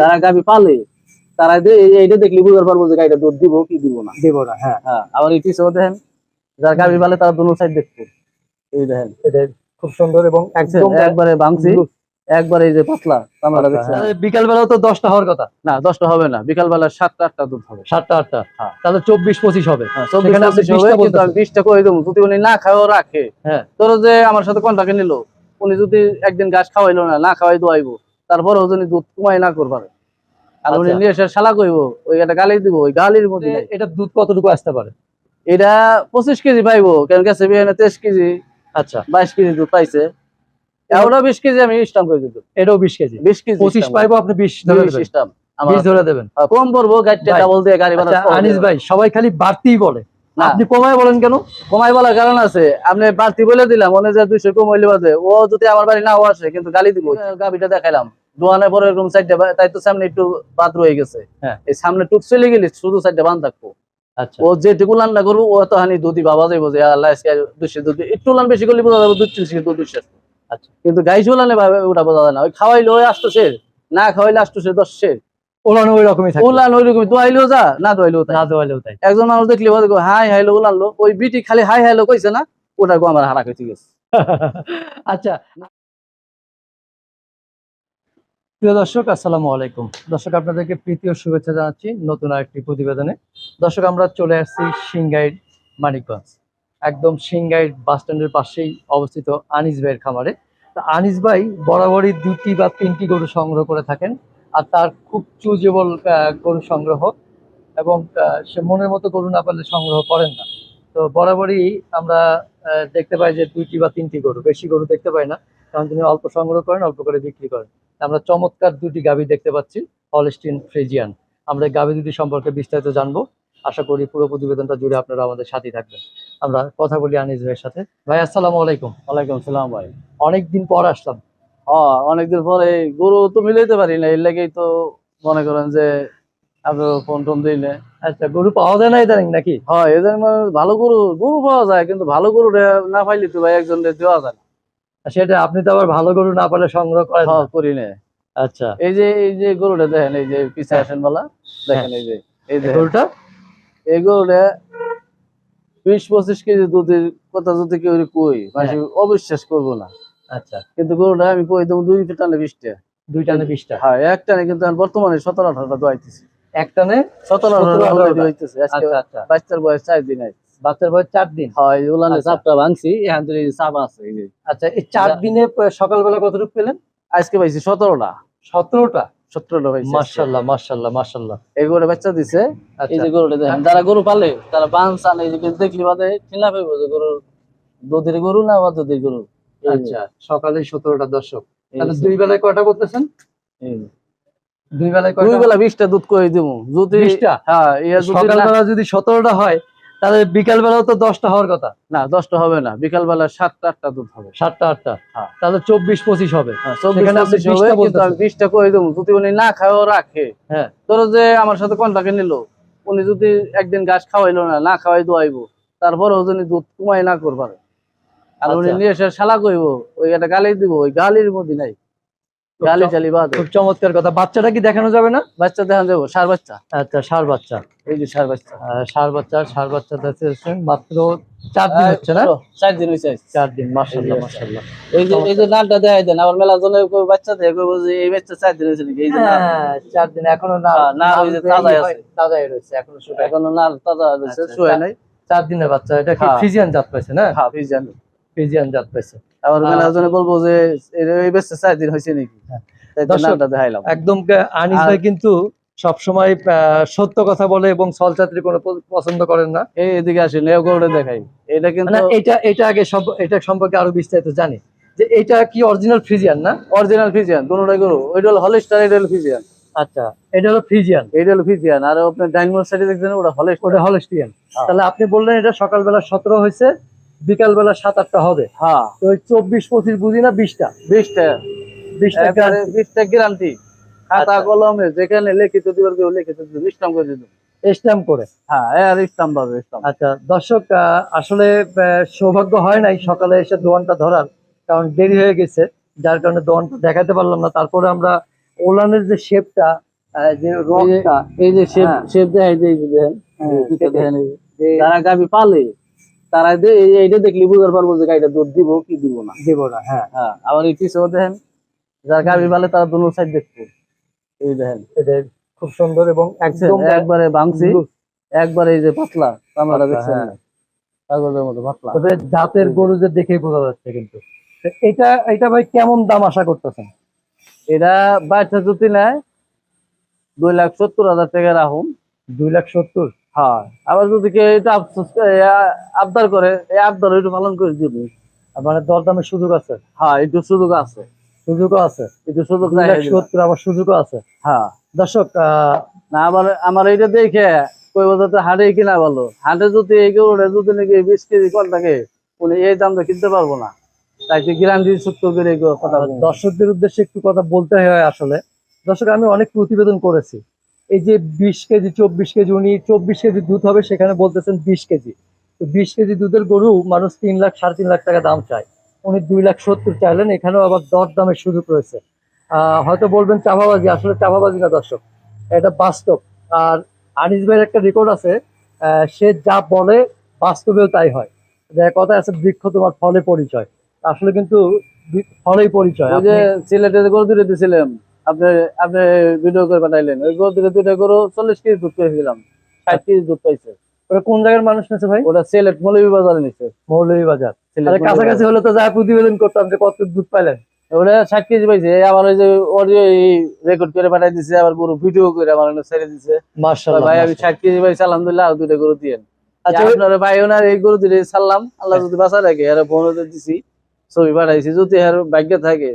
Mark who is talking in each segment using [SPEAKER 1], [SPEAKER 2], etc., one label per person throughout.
[SPEAKER 1] যারা গাবি পালে তারা এইটা দেখলে বুঝতে পারব যে গাড়িটা দুধ দিব কি দিব না।
[SPEAKER 2] দেব না হ্যাঁ।
[SPEAKER 1] হ্যাঁ আবার পিছনে দেখেন যারা গাবি পালে তারা দুনো সাইড দেখব এই দেখেন।
[SPEAKER 2] খুব সুন্দর এবং একদম
[SPEAKER 1] একবারে ভাঙছি। একবারে এই যে পাতলা চামড়াটা দেখছেন?
[SPEAKER 2] বিকাল বেলাও তো দশটা হওয়ার কথা।
[SPEAKER 1] না দশটা হবে না। বিকাল বেলা সাতটা আটটা দুধ হবে।
[SPEAKER 2] সাতটা আটটা।
[SPEAKER 1] হ্যাঁ।
[SPEAKER 2] তাহলে চব্বিশ পঁচিশ হবে।
[SPEAKER 1] হ্যাঁ,
[SPEAKER 2] সেখানে আপনি 20টা
[SPEAKER 1] কিন্তু আমি বিশটা করে দেবো? যদি উনি না খাওয়া রাখে
[SPEAKER 2] হ্যাঁ।
[SPEAKER 1] তোর যে আমার সাথে কন্টাক্টে নিল উনি যদি একদিন গাছ খাওয়াইলো না না খাওয়াই দোয়াইবো তারপরেও যদি দুধ কমাই না করবার। আর উনি
[SPEAKER 2] আচ্ছা।
[SPEAKER 1] নিয়ে এসে শালা কইব ওই একটা গালি দিব ওই গালির মধ্যে
[SPEAKER 2] এটা দুধ কতটুকু আসতে পারে?
[SPEAKER 1] এটা পঁচিশ কেজি পাইবো কেন বিহানে তেইশ কেজি
[SPEAKER 2] আচ্ছা।
[SPEAKER 1] বাইশ কেজি দুধ পাইছে। এগুলো বিশ কেজি আমি স্টাম্প করে দিত
[SPEAKER 2] এটাও বিশ কেজি?
[SPEAKER 1] বিশ কেজি
[SPEAKER 2] পঁচিশ। পাইবো আপনি বিশ ধরে দেবেন। ধরে
[SPEAKER 1] হ্যাঁ, কম পড়ব গাড়িটা ডাবল দিয়ে গাড়ি ভাড়া
[SPEAKER 2] আচ্ছা আনিস ভাই সবাই খালি বাড়তিই বলে। আপনি কমায় বলেন কেন?
[SPEAKER 1] কমাই বলার কারণ আছে। আপনি বাড়তি বলে দিলাম মনে যে দুইশো কমাইলে বাদে ও যদি আমার বাড়ি নাও আসে কিন্তু গালি দিব। গাবিটা দেখাইলাম। দোয়ানের পরে এরকম সাইডটা তাই তো সামনে একটু বাদ রয়ে গেছে।
[SPEAKER 2] হ্যাঁ।
[SPEAKER 1] এই সামনে টুক চলে গেলে শুধু সাইডটা বান থাকব।
[SPEAKER 2] আচ্ছা।
[SPEAKER 1] ও যেটুকু রান্না করব ও তো হানি দুধি বাবা যাইবো যে আল্লাহ দুশো দুধ একটু লান বেশি করলে বোঝা যাবে দুধ দুধ দুশো
[SPEAKER 2] আচ্ছা।
[SPEAKER 1] কিন্তু গাই চুলানে ভাবে ওটা বোঝা যায় না। ওই খাওয়াইলে ওই আসতেছে না খাওয়াইলে আসতেছে দশশে
[SPEAKER 2] ওলানো ওই রকমই থাকে
[SPEAKER 1] ওই রকম দোয়াইলেও যা না দোয়াইলেও তাই।
[SPEAKER 2] না দেওয়ালেও তাই।
[SPEAKER 1] একজন মানুষ দেখলে হাই হাইলো ওই বিটি খালি হাই হাইলো কইছে না ওটা গো আমার হারা কইতে গেছে।
[SPEAKER 2] আচ্ছা। প্রিয় দর্শক, আসসালামু আলাইকুম। দর্শক, আপনাদেরকে প্রীতি ও শুভেচ্ছা জানাচ্ছি নতুন আরেকটি প্রতিবেদনে। দর্শক, আমরা চলে আসছি সিংগাইর মানিকগঞ্জ। একদম সিংগাইর বাস স্ট্যান্ডের পাশেই অবস্থিত আনিস ভাইয়ের খামারে। তা আনিস ভাই বরাবরই দুটি বা তিনটি গরু সংগ্রহ করে থাকেন আর তার খুব চুজেবল গরু সংগ্রহ এবং সে মনের মতো গরু না পারলে সংগ্রহ করেন না। তো বরাবরই আমরা দেখতে পাই যে দুইটি বা তিনটি গরু, বেশি গরু দেখতে পাই না, কারণ তিনি অল্প সংগ্রহ করেন, অল্প করে বিক্রি করেন। আমরা চমৎকার দুটি গাভী দেখতে পাচ্ছি হলস্টিন ফ্রিজিয়ান আমরা এই গাভী দুটি সম্পর্কে বিস্তারিত জানব। আশা করি পুরো প্রতিবেদনটা জুড়ে আপনারা আমাদের সাথে থাকবেন। আমরা কথা বলি আনিস ভাইয়ের সাথে। ভাই আসসালামু আলাইকুম।
[SPEAKER 1] ওয়ালাইকুম সালাম ভাই।
[SPEAKER 2] অনেকদিন পর আসলাম।
[SPEAKER 1] হ্যাঁ অনেকদিন পরে গরু তো মিলাইতে পারি না এর লাগেই তো মনে করেন যে আপনার ফোন টোন দিলে
[SPEAKER 2] আচ্ছা গরু পাওয়া যায় না ইদানিং নাকি?
[SPEAKER 1] হয় এদের মানে ভালো গরু গরু পাওয়া যায় কিন্তু ভালো গরু না পাইলে তো ভাই একজন দেওয়া যায়
[SPEAKER 2] সেটা আপনি তো আবার ভালো গরু না পারলে সংগ্রহ করেন
[SPEAKER 1] হ্যাঁ করি না।
[SPEAKER 2] আচ্ছা।
[SPEAKER 1] এই যে এই যে গরুটা দেখেন এই যে পিছে আসেন বলা দেখেন এই যে এই যে।
[SPEAKER 2] গরুটা?
[SPEAKER 1] এই গরুটা বিশ পঁচিশ কেজি দুধের কথা যদি কেউ কই মানে অবিশ্বাস করব না।
[SPEAKER 2] আচ্ছা।
[SPEAKER 1] কিন্তু গরুটা আমি কই দেবো দুই টানে বিশটা।
[SPEAKER 2] দুই টানে বিশটা?
[SPEAKER 1] হ্যাঁ এক টানে কিন্তু এখন বর্তমানে সতেরো আঠারোটা দোয়াইতেছি।
[SPEAKER 2] একটানে
[SPEAKER 1] সতেরো
[SPEAKER 2] 17
[SPEAKER 1] আঠারোটা।
[SPEAKER 2] আঠারোটা। আচ্ছা আচ্ছা।
[SPEAKER 1] বাচ্চার বয়স চার দিন আছে
[SPEAKER 2] বাচ্চার বয়স চার দিন?
[SPEAKER 1] হয় উলানে
[SPEAKER 2] আচ্ছা।
[SPEAKER 1] চাপটা ভাঙছি এখান থেকে চাপ আছে।
[SPEAKER 2] আচ্ছা এই চার দিনে সকালবেলা কতটুকু পেলেন?
[SPEAKER 1] আজকে পাইছি সতেরোটা।
[SPEAKER 2] সতেরোটা?
[SPEAKER 1] সতেরোটা পাইছি আজকে।
[SPEAKER 2] মার্শাল্লাহ মার্শাল্লাহ মার্শাল্লাহ
[SPEAKER 1] এই গরুটা বাচ্চা দিছে। এই
[SPEAKER 2] আচ্ছা
[SPEAKER 1] যে গরুটা দেখেন যারা গরু পালে তারা বান চান এই যে দেখলি বাদে চিনা পাইবো যে গরুর দুধের গরু না বা দুধের গরু?
[SPEAKER 2] আচ্ছা সকালে সতেরোটা দর্শক। তাহলে দুই বেলায় কয়টা করতেছেন? দুই বেলায়
[SPEAKER 1] দুই বেলা বিশটা দুধ করে দিব? যদি হ্যাঁ
[SPEAKER 2] সকালবেলা যদি সতেরোটা হয় তাহলে বিকাল বেলাও তো দশটা হওয়ার কথা।
[SPEAKER 1] না দশটা হবে না। বিকাল বেলা সাতটা আটটা দুধ হবে।
[SPEAKER 2] সাতটা আটটা।
[SPEAKER 1] হ্যাঁ।
[SPEAKER 2] তাহলে চব্বিশ পঁচিশ হবে।
[SPEAKER 1] হ্যাঁ, চব্বিশ
[SPEAKER 2] সেখানে আপনি
[SPEAKER 1] পঁচিশ হবে,
[SPEAKER 2] 20টা
[SPEAKER 1] কিন্তু আমি
[SPEAKER 2] বলতেছেন।
[SPEAKER 1] বিশটা করে দেবো? যদি উনি না খাওয়া রাখে।
[SPEAKER 2] হ্যাঁ।
[SPEAKER 1] ধরো যে আমার সাথে কন্টাক্টে নিল। উনি যদি একদিন গাছ খাওয়াইলো না না খাওয়াই দোয়াইবো। তারপরেও যদি দুধ কমাই না করবার। আর উনি
[SPEAKER 2] আচ্ছা।
[SPEAKER 1] নিয়ে এসে শালা কইব ওই একটা গালি দিব ওই গালির মধ্যে নাই। গালি চালি বাদ।
[SPEAKER 2] খুব চমৎকার কথা। বাচ্চাটা কি দেখানো যাবে না?
[SPEAKER 1] বাচ্চা দেখান যাব সার বাচ্চা।
[SPEAKER 2] আচ্ছা সার বাচ্চা।
[SPEAKER 1] এই যে সার বাচ্চা।
[SPEAKER 2] সার বাচ্চা সার বাচ্চা দেখতেছেন মাত্র চার দিন হচ্ছে না?
[SPEAKER 1] চার দিন হয়েছে
[SPEAKER 2] চার দিন
[SPEAKER 1] এই যে এই যে এই যে নালটা দেখাই দেন আবার মেলা জনের বাচ্চা দেখে কইবো যে এই বাচ্চা চার দিন হয়েছে নাকি? এই যে
[SPEAKER 2] হ্যাঁ, চার দিন এখনও না
[SPEAKER 1] হ্যাঁ, না, ওই যে তাজাই আছে।
[SPEAKER 2] তাজাই রয়েছে এখনও শুকায়
[SPEAKER 1] এখনও নাল তাজা রয়েছে
[SPEAKER 2] আচ্ছা,
[SPEAKER 1] শুয়ে নাই।
[SPEAKER 2] চার দিনের বাচ্চা এটা কি
[SPEAKER 1] হ্যাঁ।
[SPEAKER 2] ফ্রিজিয়ান জাত পাইছে না?
[SPEAKER 1] হ্যাঁ ফিজান
[SPEAKER 2] ফ্রিজিয়ান জাত পাইছে।
[SPEAKER 1] আবার
[SPEAKER 2] আহ,
[SPEAKER 1] মেলা জনে বলব যে এই বাচ্চা চার দিন হয়েছে নাকি?
[SPEAKER 2] হ্যাঁ। একদম আনিস ভাই কিন্তু সবসময় সত্য কথা বলে এবং সলচাত্রী কোনো পছন্দ করেন না।
[SPEAKER 1] এই এদিকে আসেন গরুটা দেখাই। এটা কিন্তু
[SPEAKER 2] মানে এটা এটা আগে সব এটা সম্পর্কে আরও বিস্তারিত জানি। যে এটা কি অরিজিনাল ফ্রিজিয়ান না?
[SPEAKER 1] অরিজিনাল ফিজিয়ান দুটোটাই গরু ওইটা হলো হলিস্টার এটা হলো ফিজিয়ান
[SPEAKER 2] আচ্ছা এটা হলো ফ্রিজিয়ান
[SPEAKER 1] এইটা হলো ফিজিয়ান আর আপনার ডাইনমোর সাইডে দেখছেন ওটা হলিস্টার
[SPEAKER 2] ওটা হলস্টিয়ান। তাহলে আপনি বললেন এটা সকালবেলা সতেরো হয়েছে বিকালবেলা সাত আটটা হবে।
[SPEAKER 1] হ্যাঁ।
[SPEAKER 2] তো চব্বিশ পঁচিশ বুঝি না বিশটা?
[SPEAKER 1] বিশটা।
[SPEAKER 2] বিশটা
[SPEAKER 1] বিশটা গ্যারান্টি খাতা
[SPEAKER 2] আচ্ছা।
[SPEAKER 1] কলমে যেখানে লিখিত দিবার কেউ লিখিত দিবে করে দিবে।
[SPEAKER 2] স্ট্যাম্প করে?
[SPEAKER 1] হ্যাঁ আর স্টাম্প পাবে
[SPEAKER 2] আচ্ছা দর্শক আসলে সৌভাগ্য হয় নাই সকালে এসে দোয়ানটা ধরার কারণ দেরি হয়ে গেছে। যার কারণে দোয়ানটা দেখাতে পারলাম না। তারপরে আমরা ওলানের যে শেপটা যে রকটা
[SPEAKER 1] এই যে শেপ
[SPEAKER 2] হ্যাঁ।
[SPEAKER 1] শেপ দেখাই দেখেন।
[SPEAKER 2] হ্যাঁ,
[SPEAKER 1] যারা গাবি পালে তারা এইটা দেখলে বুঝতে পারব যে গাড়িটা দুধ দিব কি দিব না।
[SPEAKER 2] দেব না হ্যাঁ।
[SPEAKER 1] হ্যাঁ আবার এই পিছনে দেখেন যারা গাবি পালে তারা দুনো সাইড দেখব এই দেখেন।
[SPEAKER 2] এটা খুব সুন্দর এবং একদম
[SPEAKER 1] একবারে ভাঙছি একবারে এই যে পাতলা চামড়াটা
[SPEAKER 2] পাতলা,
[SPEAKER 1] দেখছেন?
[SPEAKER 2] হ্যাঁ।
[SPEAKER 1] কাগজের মতো পাতলা।
[SPEAKER 2] তবে জাতের গরু যে দেখেই বোঝা যাচ্ছে কিন্তু। এটা এটা ভাই কেমন দাম আশা করতেছেন?
[SPEAKER 1] এটা বাচ্চা যদি নেয় দুই লাখ সত্তর হাজার টাকা রাখুন
[SPEAKER 2] দুই লাখ সত্তর?
[SPEAKER 1] হ্যাঁ আবার যদি কেউ এটা আফসোস আবদার করে এই আবদার একটু পালন করে দিব।
[SPEAKER 2] মানে দরদামের সুযোগ আছে।
[SPEAKER 1] হ্যাঁ একটু সুযোগ আছে।
[SPEAKER 2] সুযোগও আছে।
[SPEAKER 1] একটু সুযোগ
[SPEAKER 2] দুই লাখ
[SPEAKER 1] রাখা দিলাম।
[SPEAKER 2] সত্তর আবার সুযোগও আছে।
[SPEAKER 1] হ্যাঁ।
[SPEAKER 2] দর্শক
[SPEAKER 1] না আবার আমার এইটা দেখে কই হাটে কিনা ভালো হাটে যদি এই গরুটা যদি নাকি বিশ কেজি কল থাকে উনি এই দামটা কিনতে পারব না। তাই গ্যারান্টি সত্য করে কথা
[SPEAKER 2] দর্শকদের উদ্দেশ্যে একটু কথা বলতে হয় আসলে। দর্শক আমি অনেক প্রতিবেদন করেছি। এই যে বিশ কেজি চব্বিশ কেজি উনি চব্বিশ কেজি দুধ হবে সেখানে বলতেছেন বিশ কেজি। তো বিশ কেজি দুধের গরু মানুষ তিন লাখ সাড়ে তিন লাখ টাকা দাম চায়। উনি দুই লাখ সত্তর চাইলেন এখানেও আবার দর দামের সুযোগ রয়েছে। আহ, হয়তো বলবেন চাপাবাজি আসলে চাপাবাজি না দর্শক এটা বাস্তব। আর আনিস ভাইয়ের একটা রেকর্ড আছে আহ, সে যা বলে বাস্তবেও তাই হয়। যে কথা আছে বৃক্ষ তোমার ফলে পরিচয়। আসলে কিন্তু ফলেই পরিচয়।
[SPEAKER 1] যে দুটো দিয়েছিলাম আপনি আপনি ভিডিও করে পাঠাইলেন। ওই গরু দুটো দুটো গরু চল্লিশ কেজি দুধ পেয়েছিলাম ষাট কেজি দুধ পাইছে।
[SPEAKER 2] ওটা কোন জায়গার মানুষ নিয়েছে ভাই?
[SPEAKER 1] ওটা সিলেট মৌলভী বাজারে
[SPEAKER 2] মৌলভী বাজার কাছাকাছি হলে তো যা প্রতিবেদন করতাম যে কত দুধ পাইলেন।
[SPEAKER 1] ওটা ষাট কেজি পাইছে। আবার ওই যে অডিও রেকর্ড করে পাঠাই দিছে আবার গরু ভিডিও করে আমার ছেড়ে দিছে। ভাই আমি ষাট কেজি পাইছি আলহামদুলিল্লাহ আর দুইটা গরু দিয়ে।
[SPEAKER 2] আচ্ছা
[SPEAKER 1] আপনার ভাই ওনার এই গরু দিলে ছাড়লাম। আল্লাহ যদি বাঁচা রাখে আর বোনদের দিছি ছবি পাঠাইছি। যদি আর ভাগ্য থাকে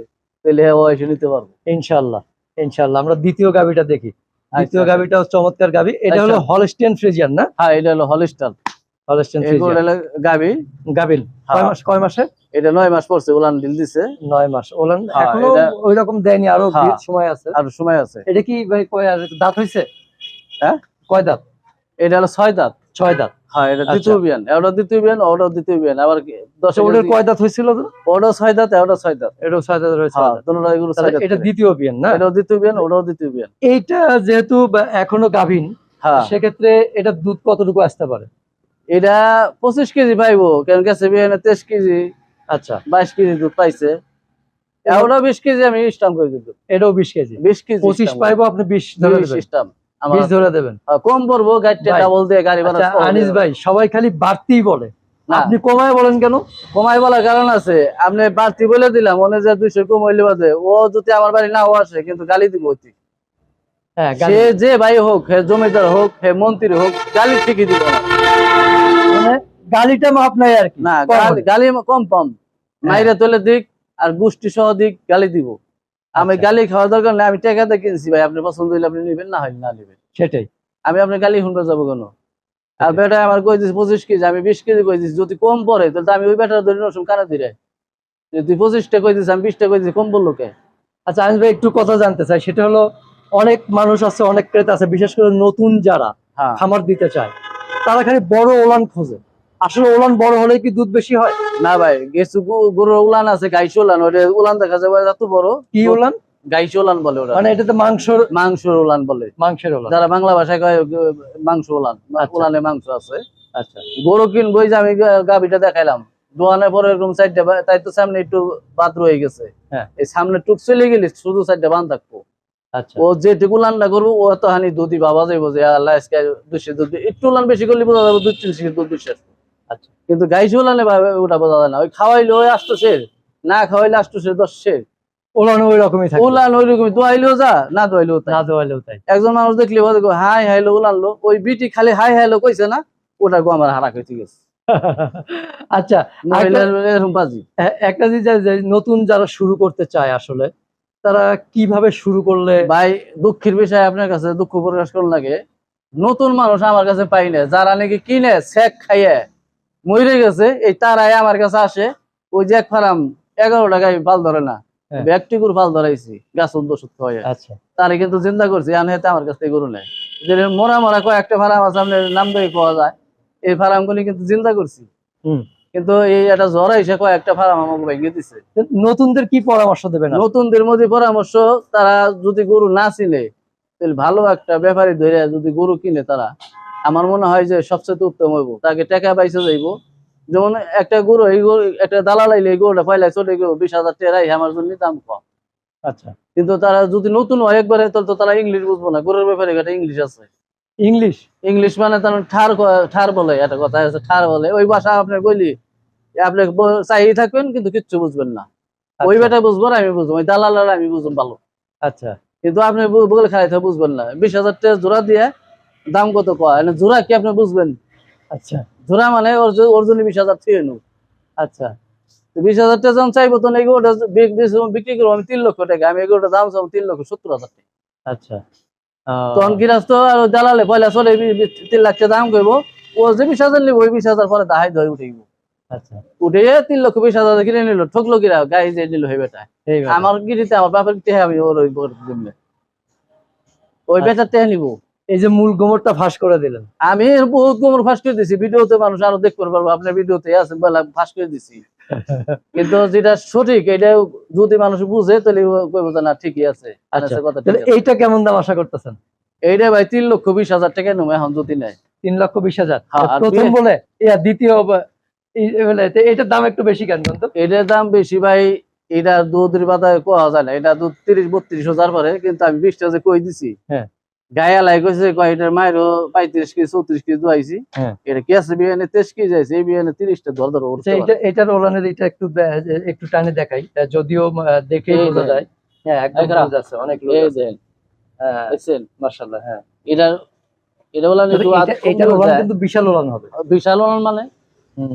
[SPEAKER 1] তাহলে ও এসে নিতে পারব।
[SPEAKER 2] ইনশাল্লাহ ইনশাল্লাহ আমরা দ্বিতীয় গাবিটা দেখি। দ্বিতীয়
[SPEAKER 1] আচ্ছা।
[SPEAKER 2] গাবিটাও চমৎকার গাবি। এটা হলো
[SPEAKER 1] আচ্ছা।
[SPEAKER 2] হলস্টিয়ান ফ্রিজিয়ান না?
[SPEAKER 1] হ্যাঁ এটা হলো হলিস্টার
[SPEAKER 2] হলস্টিয়ান
[SPEAKER 1] এই গরু
[SPEAKER 2] ফ্রিজিয়ান।
[SPEAKER 1] হলো গাবি।
[SPEAKER 2] কয়
[SPEAKER 1] হ্যাঁ।
[SPEAKER 2] মাস কয় মাসে?
[SPEAKER 1] এটা মাস পড়ছে ডিল দিছে।
[SPEAKER 2] মাস। ওলান
[SPEAKER 1] হ্যাঁ, এখনও
[SPEAKER 2] ওই রকম দেয়নি আরও
[SPEAKER 1] হ্যাঁ।
[SPEAKER 2] সময় আছে।
[SPEAKER 1] আর সময় আছে।
[SPEAKER 2] এটা কি ভাই কয় আর দাঁত হইছে?
[SPEAKER 1] হ্যাঁ?
[SPEAKER 2] কয় দাঁত?
[SPEAKER 1] এটা হলো ছয় দাঁত।
[SPEAKER 2] ছয় দাঁত।
[SPEAKER 1] হ্যাঁ এটা
[SPEAKER 2] আচ্ছা।
[SPEAKER 1] দ্বিতীয় বিয়ান। ওটা দ্বিতীয় বিয়ান ওটাও দ্বিতীয় বিয়ান। আবার কি
[SPEAKER 2] ওটার কয় দাঁত হয়েছিল? তো
[SPEAKER 1] ছয় দাঁত ওটাও ছয় দাঁত।
[SPEAKER 2] এটাও ছয় দাঁত রয়েছে
[SPEAKER 1] হ্যাঁ দুটোটা এগুলো
[SPEAKER 2] এটা দ্বিতীয় বিয়ান না?
[SPEAKER 1] এটাও দ্বিতীয় বিয়ান ওটাও দ্বিতীয় বিয়ান।
[SPEAKER 2] এইটা যেহেতু এখনও গাভিন
[SPEAKER 1] হ্যাঁ।
[SPEAKER 2] সেক্ষেত্রে এটা দুধ কতটুকু আসতে পারে?
[SPEAKER 1] এটা পঁচিশ কেজি পাইবো কেন বিয়ানে তেইশ কেজি।
[SPEAKER 2] আচ্ছা।
[SPEAKER 1] বাইশ কেজি দুধ পাইছে। ওটা বিশ কেজি আমি স্টাম্প করে দিত
[SPEAKER 2] এটাও বিশ কেজি।
[SPEAKER 1] বিশ কেজি
[SPEAKER 2] পঁচিশ পাইবো আপনি বিশ ধরে
[SPEAKER 1] স্টাম্প।
[SPEAKER 2] বিশ ধরে দেবেন।
[SPEAKER 1] হ্যাঁ, কম পড়ব গাড়িটা ডাবল দিয়ে গাড়ি ভাড়া
[SPEAKER 2] আচ্ছা আনিস ভাই সবাই খালি বাড়তিই বলে।
[SPEAKER 1] না।
[SPEAKER 2] আপনি কমায় বলেন কেন?
[SPEAKER 1] বলার কারণ আছে। আপনি বাড়তি বলে দিলাম মনে যে দুইশো কম হইলে বাদে ও যদি আমার বাড়ি নাও আসে কিন্তু গালি দিব অতি
[SPEAKER 2] হ্যাঁ
[SPEAKER 1] সে যে ভাই হোক হে জমিদার হোক হে মন্ত্রী হোক গালি ঠিকই দিব
[SPEAKER 2] মানে গালিটা মাপ নাই আর কি
[SPEAKER 1] না গালি- কম কম মাইরে তোলে দিক আর গোষ্ঠী সহ দিক গালি দিব। আমি
[SPEAKER 2] আচ্ছা।
[SPEAKER 1] গালি খাওয়ার দরকার নেই আমি টাকাতে কিনছি ভাই আপনি পছন্দ হইলে আপনি নিবেন না হইলে না নিবেন।
[SPEAKER 2] সেটাই।
[SPEAKER 1] আমি আপনার গালি শুনতে যাব কেন? আর বেটা আমার কই দিস পঁচিশ কেজি আমি বিশ কেজি কই দিস যদি কম পড়ে তাহলে আমি ওই বেটার ধরে নসুম কানে দিলে যদি পঁচিশটা কই দিস আমি বিশটা কই দিস কম বলল কে?
[SPEAKER 2] আচ্ছা আমি ভাই একটু কথা জানতে চাই সেটা হলো অনেক মানুষ আছে অনেক ক্রেতা আছে বিশেষ করে নতুন যারা
[SPEAKER 1] হ্যাঁ।
[SPEAKER 2] খামার দিতে চায় তারা খালি বড় ওলান খোঁজে। আসলে উলান বড় হলে কি দুধ বেশি হয়?
[SPEAKER 1] না ভাই গেছু গরুর উলান আছে গাইছে উলান ওটা উলান দেখা যাবে এত বড়।
[SPEAKER 2] কি ওলান
[SPEAKER 1] গাইছে উলান বলে ওরা
[SPEAKER 2] মানে এটাতে মাংসর
[SPEAKER 1] মাংসর উলান বলে।
[SPEAKER 2] মাংসের ওলান
[SPEAKER 1] যারা বাংলা ভাষায় কয় মাংস উলান
[SPEAKER 2] আচ্ছা।
[SPEAKER 1] উলানে মাংস আছে।
[SPEAKER 2] আচ্ছা।
[SPEAKER 1] গরু কিনবো এই যে আমি গা- গাভীটা দেখাইলাম। দোয়ানের পরে এরকম সাইডটা তাই তো সামনে একটু বাদ রয়ে গেছে।
[SPEAKER 2] হ্যাঁ।
[SPEAKER 1] এই সামনে টুক চলে গেলে শুধু সাইডটা বান থাকব।
[SPEAKER 2] আচ্ছা।
[SPEAKER 1] ও যে উলানটা করব ও তো হানি দুধই বাবা যাইবো যে আল্লাহ আজকে দুশো দুধ একটু উলান বেশি করলে বোঝা যাবে দুধ তিনশো দুধ বিশ্বাস
[SPEAKER 2] আচ্ছা।
[SPEAKER 1] কিন্তু গাইছে উলানে ভাবে ওটা বোঝা যায় না। ওই খাওয়াইলে ওই আসতো শের না খাওয়াইলে আসতো শের দশ শের
[SPEAKER 2] ওলান ওই রকমই থাকে।
[SPEAKER 1] উলান ওই রকম দোয়াইলেও যা না দোয়াইলেও তাই।
[SPEAKER 2] না দেওয়ালেও তাই।
[SPEAKER 1] একজন মানুষ দেখলে বলে হাই হাইলো ওই বিটি খালি হাই হাইলো কইছে না ওটা গো আমার হারা কইতে গেছে।
[SPEAKER 2] আচ্ছা একটা জিনিস নতুন যারা শুরু করতে চায় আসলে তারা কীভাবে শুরু করলে
[SPEAKER 1] ভাই দুঃখের বিষয় আপনার কাছে দুঃখ প্রকাশ করুন লাগে। নতুন মানুষ আমার কাছে পাই না। যারা নাকি কিনে শেক খাইয়ে। মরে গেছে এই তারাই আমার কাছে আসে ওই যে এক ফার্ম এগারো টাকায় পাল ধরে না
[SPEAKER 2] হ্যাঁ।
[SPEAKER 1] ব্যক্তিগুর পাল ধরাইছি গাছ উদ্দোষত হয়ে
[SPEAKER 2] আচ্ছা
[SPEAKER 1] তারে কিন্তু চিন্তা করছি হেতে আমার কাছ থেকে গরু নেয় মরা মরা কয়েকটা ফার্ম আছে আপনার নাম দিয়ে পাওয়া যায় এই ফার্ম গুলি কিন্তু চিন্তা করছি। কিন্তু এই একটা জ্বর এসে কয়েকটা ফার্ম আমাকে ভেঙে দিছে
[SPEAKER 2] নতুনদের কি পরামর্শ দেবেন?
[SPEAKER 1] নতুনদের মধ্যে পরামর্শ তারা যদি গরু না চিনে তাহলে ভালো একটা ব্যাপারী ধরে যদি গরু কিনে তারা আমার মনে হয় যে সবচেয়ে উত্তম হইব। তাকে টাকা পাইছে যাইব। যেমন একটা গরু এই গরু একটা দালাল আইলে এই গরুটা পাইলে চলে গেল বিশ হাজার টেরাই আমার জন্য দাম কম।
[SPEAKER 2] আচ্ছা।
[SPEAKER 1] কিন্তু তারা যদি নতুন হয় একবারে তাহলে তো তারা ইংলিশ বুঝব না। গরুর ব্যাপারে একটা ইংলিশ আছে।
[SPEAKER 2] ইংলিশ
[SPEAKER 1] ইংলিশ মানে তার ঠার ঠার বলে একটা কথা আছে ঠার বলে। ওই ভাষা আপনি বলি আপনি চাই থাকবেন কিন্তু কিচ্ছু বুঝবেন না। ওই
[SPEAKER 2] আচ্ছা,
[SPEAKER 1] বেটা বুঝব আমি বুঝব ওই দালালের আমি বুঝব ভালো।
[SPEAKER 2] আচ্ছা।
[SPEAKER 1] কিন্তু আপনি বলে খাইতে বুঝবেন না। বিশ হাজার টাকা জোড়া দিয়ে দাম কত কয়? জোড়া কি আপনি বুঝবেন?
[SPEAKER 2] আচ্ছা।
[SPEAKER 1] জোড়া মানে ওর জন্য বিশ হাজার থেকে নেব।
[SPEAKER 2] আচ্ছা।
[SPEAKER 1] বিশ হাজার টাকা যখন চাইব তখন বি- বিক্রি করব আমি তিন লক্ষ টাকা। আমি এগুলোটা দাম চাবো তিন লক্ষ সত্তর হাজার টাকা।
[SPEAKER 2] আচ্ছা।
[SPEAKER 1] তখন গৃহস্থ আর ওই দালালে পয়লা চলে তিন লাখ টাকা দাম করব। ও যে বিশ হাজার নিবো ওই বিশ হাজার পরে দাহাই ধরে উঠে
[SPEAKER 2] আচ্ছা।
[SPEAKER 1] উঠে তিন লক্ষ বিশ হাজার কিনে নিল ঠকলো কিরা? গাড়ি যে নিল হয়ে বেটা। আমার গিরিতে আমার বাপের টেহে আমি ওর ওই দিমনে ওই
[SPEAKER 2] আচ্ছা।
[SPEAKER 1] বেটার টেহে নিবো।
[SPEAKER 2] এই যে মূল গোমরটা ফাঁস করে দিলেন।
[SPEAKER 1] আমি বহুত গোমর ফাঁস করে দিছি ভিডিওতে মানুষ আরও দেখতে পারব আপনার ভিডিওতে আছে বলে ফাঁস করে দিছি। কিন্তু যেটা সঠিক এটা যদি মানুষ বুঝে তাহলে কইবো না ঠিকই আছে।
[SPEAKER 2] আচ্ছা,
[SPEAKER 1] আছে কথা ঠিক
[SPEAKER 2] তাহলে
[SPEAKER 1] আছে।
[SPEAKER 2] এইটা কেমন দাম আশা করতেছেন?
[SPEAKER 1] এইটা ভাই তিন লক্ষ বিশ হাজার টাকা নেব এখন যদি নেয়।
[SPEAKER 2] তিন লক্ষ বিশ হাজার?
[SPEAKER 1] হ্যাঁ,
[SPEAKER 2] প্রথম বলে ইয়া দ্বিতীয় এটার দাম একটু বেশি কেন
[SPEAKER 1] এটার দাম বেশি ভাই এটা দুধের বাজারে কোয়া যায় না। এটা দুধ তিরিশ বত্রিশ হাজার পরে কিন্তু আমি বিশটা যে কই দিছি।
[SPEAKER 2] হ্যাঁ।
[SPEAKER 1] গায়ে লাই কইছে এটার পঁয়ত্রিশ কেজি চৌত্রিশ কেজি দুয়াইছি
[SPEAKER 2] হ্যাঁ।
[SPEAKER 1] এটা কি আছে বিয়ানে তেইশ কেজি আছে এই বিয়ানে তিরিশটা ধর ধর
[SPEAKER 2] এটার ওলানের এটা একটু একটু টানে দেখাই। যদিও
[SPEAKER 1] এই
[SPEAKER 2] বোঝা যায়। হ্যাঁ একদম যাচ্ছে অনেক লোক আছে। হ্যাঁ। মাশাআল্লাহ হ্যাঁ।
[SPEAKER 1] এটা এটা
[SPEAKER 2] ওলান কিন্তু বিশাল ওলান হবে।
[SPEAKER 1] বিশাল মানে?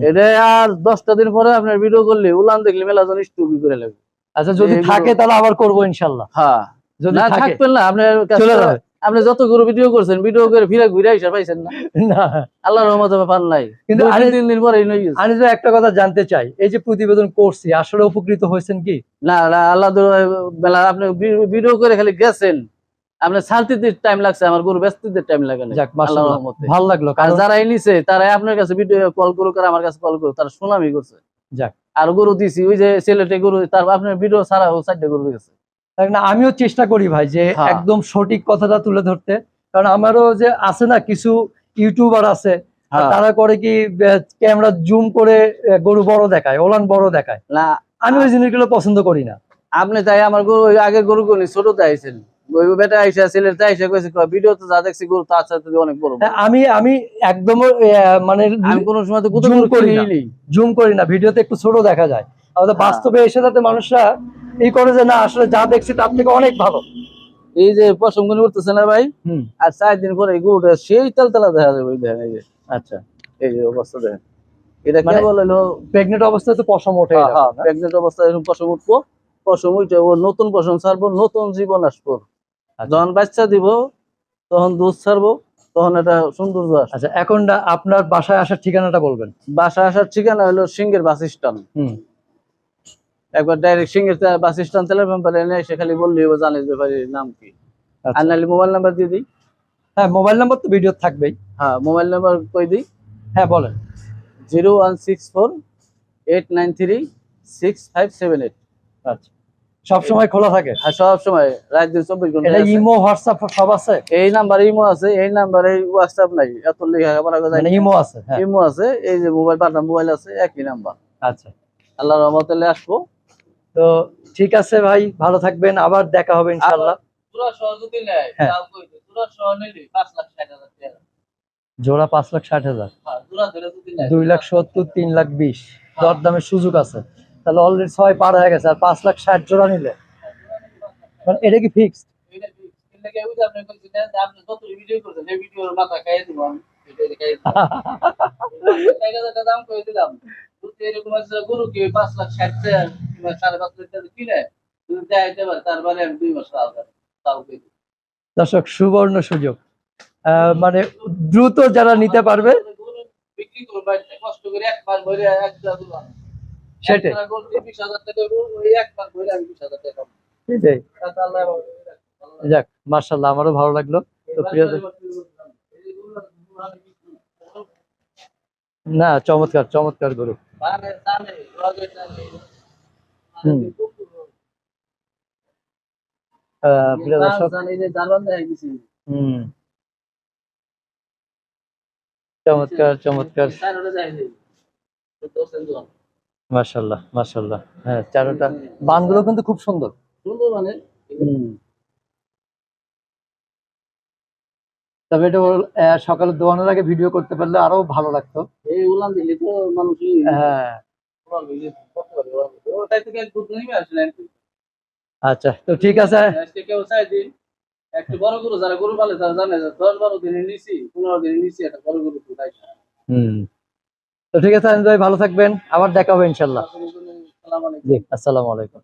[SPEAKER 1] এটা আর দশটা দিন পরে আপনার ভিডিও করলে উলান দেখলে মেলা জন স্টুবি করে লাগবে
[SPEAKER 2] আচ্ছা যদি থাকে তাহলে আবার করব ইনশাল্লাহ
[SPEAKER 1] হ্যাঁ।
[SPEAKER 2] যদি
[SPEAKER 1] না থাকবেন না আপনার
[SPEAKER 2] চলে যাবে।
[SPEAKER 1] আপনি যত গুরু ভিডিও করছেন ভিডিও করে ফিরে ঘুরে পাইছেন না।
[SPEAKER 2] না।
[SPEAKER 1] আল্লাহর রহমতে পান নাই।
[SPEAKER 2] কিন্তু আরে-
[SPEAKER 1] তিন দিন পরে
[SPEAKER 2] আমি যে একটা কথা জানতে চাই এই যে প্রতিবেদন করছি আসলে উপকৃত হয়েছেন কি?
[SPEAKER 1] না না আল্লাহ বেলা আপনি ভিডিও করে খালি গেছেন। আপনার শান্তিতে টাইম লাগছে আমার গরু ব্যস্তিতে টাইম লাগে না
[SPEAKER 2] যাক
[SPEAKER 1] আল্লাহর রহমতে।
[SPEAKER 2] ভালো লাগল
[SPEAKER 1] আর যারা নিছে তারাই আপনার কাছে ভিডিও কল করুক আর আমার কাছে কল করুক তারা সুনামি করছে।
[SPEAKER 2] যাক।
[SPEAKER 1] আর গরু দিছি ওই যে ছেলেটে গরু তার আপনার ভিডিও ছাড়াও চারটে গরু গেছে
[SPEAKER 2] না আমিও চেষ্টা করি ভাই যে
[SPEAKER 1] হ্যাঁ।
[SPEAKER 2] একদম সঠিক কথাটা তুলে ধরতে কারণ আমারও যে আছে না কিছু ইউটিউবার আছে
[SPEAKER 1] হ্যাঁ।
[SPEAKER 2] তারা করে কি ক্যামেরা জুম করে গরু বড় দেখায় ওলান বড় দেখায়
[SPEAKER 1] না
[SPEAKER 2] আমি ওই জিনিসগুলো পছন্দ করি না
[SPEAKER 1] আপনি তাই আমার গরু আগের গরু গুলি ছোটতে আইছেন বেটা আইসা ছেলেটা আইসা ভিডিও তো যা দেখছি গরু তার সাথে অনেক বড়
[SPEAKER 2] হ্যাঁ, আমি আমি একদম মানে
[SPEAKER 1] কোন সময়
[SPEAKER 2] জুম করি না। ভিডিওতে একটু ছোট দেখা যায়
[SPEAKER 1] হ্যাঁ।
[SPEAKER 2] বাস্তবে এসে যাতে মানুষরা এই করে যে না আসলে যা দেখছি তার থেকে অনেক ভালো।
[SPEAKER 1] এই যে গুলি উঠতেছে না ভাই?
[SPEAKER 2] হুম।
[SPEAKER 1] আর চার দিন পরে গরুটা সেই তালতালা দেখা যাবে দেখেন এই যে।
[SPEAKER 2] আচ্ছা।
[SPEAKER 1] এই যে অবস্থা দেখেন। এটা
[SPEAKER 2] মানে
[SPEAKER 1] কেবল হলো
[SPEAKER 2] প্রেগনেন্ট অবস্থায় তো পশম ওঠে
[SPEAKER 1] হ্যাঁ, হ্যাঁ, অবস্থায় এরকম পশম উঠবো। পশম উঠে নতুন পশম ছাড়বো নতুন জীবন আসব।
[SPEAKER 2] আচ্ছা।
[SPEAKER 1] যখন বাচ্চা দিব তখন দুধ ছাড়বো তখন এটা
[SPEAKER 2] আচ্ছা এখন আপনার বাসায় আসার ঠিকানাটা বলবেন।
[SPEAKER 1] বাসা আসার ঠিকানা হলো সিংহের বাস স্ট্যান্ড।
[SPEAKER 2] হুম।
[SPEAKER 1] একবার ডাইরেক্ট তে- বাস স্ট্যান্ড তেলের ব্যাপারে এনে এসে খালি বললি জানিস ব্যাপারের নাম কি।
[SPEAKER 2] আচ্ছা।
[SPEAKER 1] আর নাহলে মোবাইল নাম্বার দিয়ে দিই।
[SPEAKER 2] হ্যাঁ মোবাইল নাম্বার তো ভিডিও থাকবেই।
[SPEAKER 1] হ্যাঁ মোবাইল নাম্বার কই দিই?
[SPEAKER 2] হ্যাঁ বলেন।
[SPEAKER 1] Zero one six four eight nine three six five seven eight
[SPEAKER 2] আচ্ছা। সব সময় খোলা থাকে।
[SPEAKER 1] আর সব সময়। রাত দিন চব্বিশ ঘণ্টা
[SPEAKER 2] এটা ইমো হোয়াটসঅ্যাপ সব আছে?
[SPEAKER 1] এই নাম্বার ইমো আছে এই নাম্বারে হোয়াটসঅ্যাপ নাই। এত লেখাপড়া করা যায়
[SPEAKER 2] মানে ইমো আছে হ্যাঁ।
[SPEAKER 1] ইমো আছে এই যে মোবাইল পাঠান মোবাইল আছে একই নাম্বার
[SPEAKER 2] আচ্ছা।
[SPEAKER 1] আল্লাহ রহমতে আসব।
[SPEAKER 2] তো ঠিক আছে ভাই ভালো থাকবেন আবার দেখা হবে
[SPEAKER 1] নেয়
[SPEAKER 2] হ্যাঁ। জোড়া পাঁচ লাখ ষাট হাজার?
[SPEAKER 1] হ্যাঁ
[SPEAKER 2] দুই লাখ সত্তর তিন লাখ বিশ। দরদামের সুযোগ আছে। তাহলে অলরেডি ছয় পার হয়ে গেছে আর পাঁচ লাখ ষাট জোড়া নিলে? মানে এটা কি ফিক্সড
[SPEAKER 1] এইটা কি? এর লাগে ওই যে আপনি কইছেন যে আপনি যত ভিডিও এরকম পাঁচ লাখ ষাট কিংবা সাড়ে পাঁচ লাখ টাকা কিনে যদি পারে তারপরে আমি দুই মাস তাও
[SPEAKER 2] দর্শক সুবর্ণ সুযোগ। মানে দ্রুত যারা নিতে পারবে
[SPEAKER 1] বিক্রি করব কষ্ট করে এক মাস ভরে একটা
[SPEAKER 2] সেটাই।
[SPEAKER 1] একটা গরু দিয়ে বিশ হাজার টাকা ওই এক মাস ভরে আমি বিশ হাজার টাকা
[SPEAKER 2] সেটাই।
[SPEAKER 1] তাতে আল্লাহ আমাকে ভালো রাখে।
[SPEAKER 2] যাক মার্শাল্লাহ আমারও ভালো লাগল। তো প্রিয় না চমৎকার চমৎকার গরু। প্রিয় দর্শক। হুম। চমৎকার চমৎকার। মাশাল্লাহ মাশাল্লাহ। হ্যাঁ চারোটা। বানগুলো কিন্তু খুব সুন্দর।
[SPEAKER 1] সুন্দর মানে।
[SPEAKER 2] তবে এটা সকালে দোয়ানোর আগে ভিডিও করতে পারলে আরও ভালো লাগতো।
[SPEAKER 1] এই উলান দিলে তো মানুষই
[SPEAKER 2] হ্যাঁ। আচ্ছা তো ঠিক আছে।
[SPEAKER 1] কেউ চাই দিন। একটু বড় গরু যারা গরু পালে তারা জানে দশ বারো দিনে নিছি পনেরো দিনে নিছি একটা বড় গরু তো
[SPEAKER 2] হুম। তো ঠিক আছে ভাই ভালো থাকবেন। আবার দেখা হবে ইনশাল্লাহ। জি আসসালামু আলাইকুম।